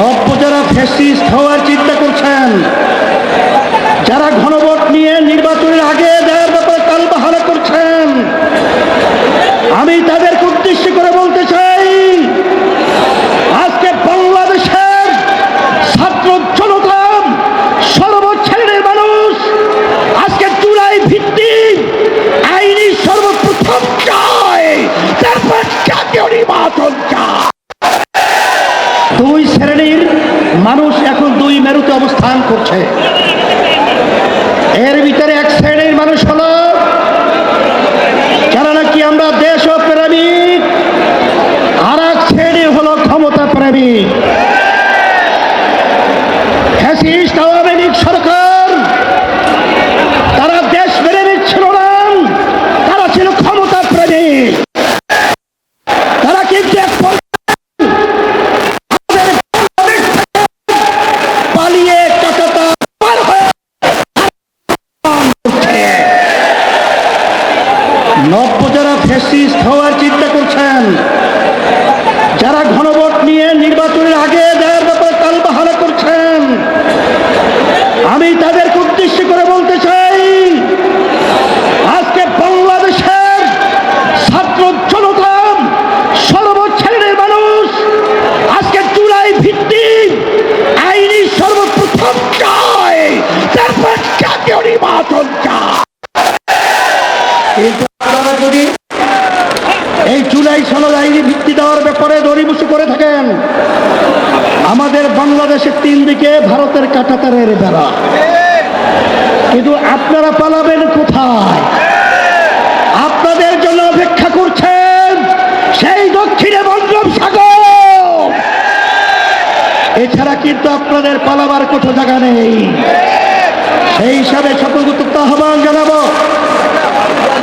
নব্য যারা ফ্যাসিস্ট হওয়ার চিন্তা করছেন। যারা ঘনভোট নিয়ে নির্বাচনের আগে দেওয়ার ব্যাপারে তালবাহারা করছেন। আমি তাদেরকে মানুষ এখন দুই মেরুতে অবস্থান করছে। এর ভিতরে এক শ্রেণির মানুষ হল যারা নাকি আমরা দেশ প্রেমী আর এক শ্রেণি হল ক্ষমতা প্রেমিক। যারা ফ্যাসিস্ট হওয়ার চিন্তা করছেন যারা ঘনবট নিয়ে নির্বাচনের আগে যদি এই জুলাই সনদ আইনি ভিত্তি দেওয়ার ব্যাপারে দড়িবসু করে থাকেন, আমাদের বাংলাদেশের তিন দিকে ভারতের কাটাতারের বেড়া। কিন্তু আপনারা পালাবেন কোথায়? আপনাদের জন্য অপেক্ষা করছেন সেই দক্ষিণে বঙ্গোপসাগর এছাড়া কিন্তু আপনাদের পালাবার কোথাও জায়গা নেই। সেই হিসাবে সকলকে আহ্বান জানাব।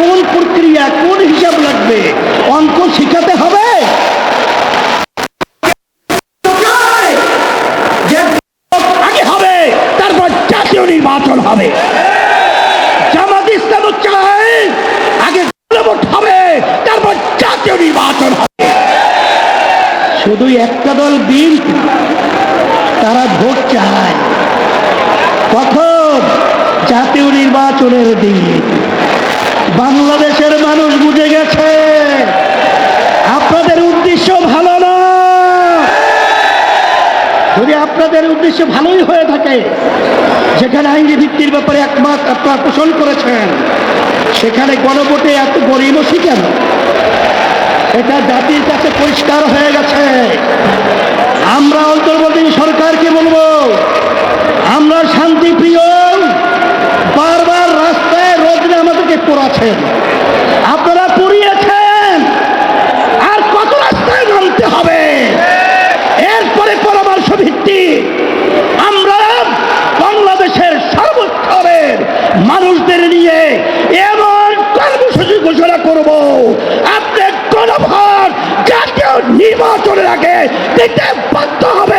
কোন প্রক্রিয়া, কোন হিসাব লাগবে? অঙ্ক শিখাতে হবে? আগে হবে, তারপর জাতীয় নির্বাচন হবে। জামাত ইসলাম আগে হবে, তারপর জাতীয় নির্বাচন হবে। শুধু একটা দল তারা ভোট চায়। কখন? জাতীয় নির্বাচনের দিন। বাংলাদেশের মানুষ বুঝে গেছে। আপনাদের উদ্দেশ্য ভালো না। যদি আপনাদের উদ্দেশ্য ভালোই হয়ে থাকে, যেখানে আইনি ভিত্তির ব্যাপারে একমাত্র আপনারা পোষণ করেছেন, সেখানে গণভোটে এত গরিব কেন? এটা জাতির কাছে পরিষ্কার হয়ে গেছে আমরা অন্তর্বর্তী সরকারকে বলব আমরা শান্তিপ্রিয় বারবার রাস্তায় রোদ্রে পোড়াচ্ছেন আপনারা পুড়িয়েছেন। আর কত রাস্তায় নামতে হবে? এরপরে পরামর্শ ভিত্তি। আমরা বাংলাদেশের সর্বস্তরের মানুষদের নিয়ে এমন কর্মসূচি ঘোষণা করব। আপনি গণভোট জাতীয় নির্বাচনের আগে দিতে বাধ্য হবেন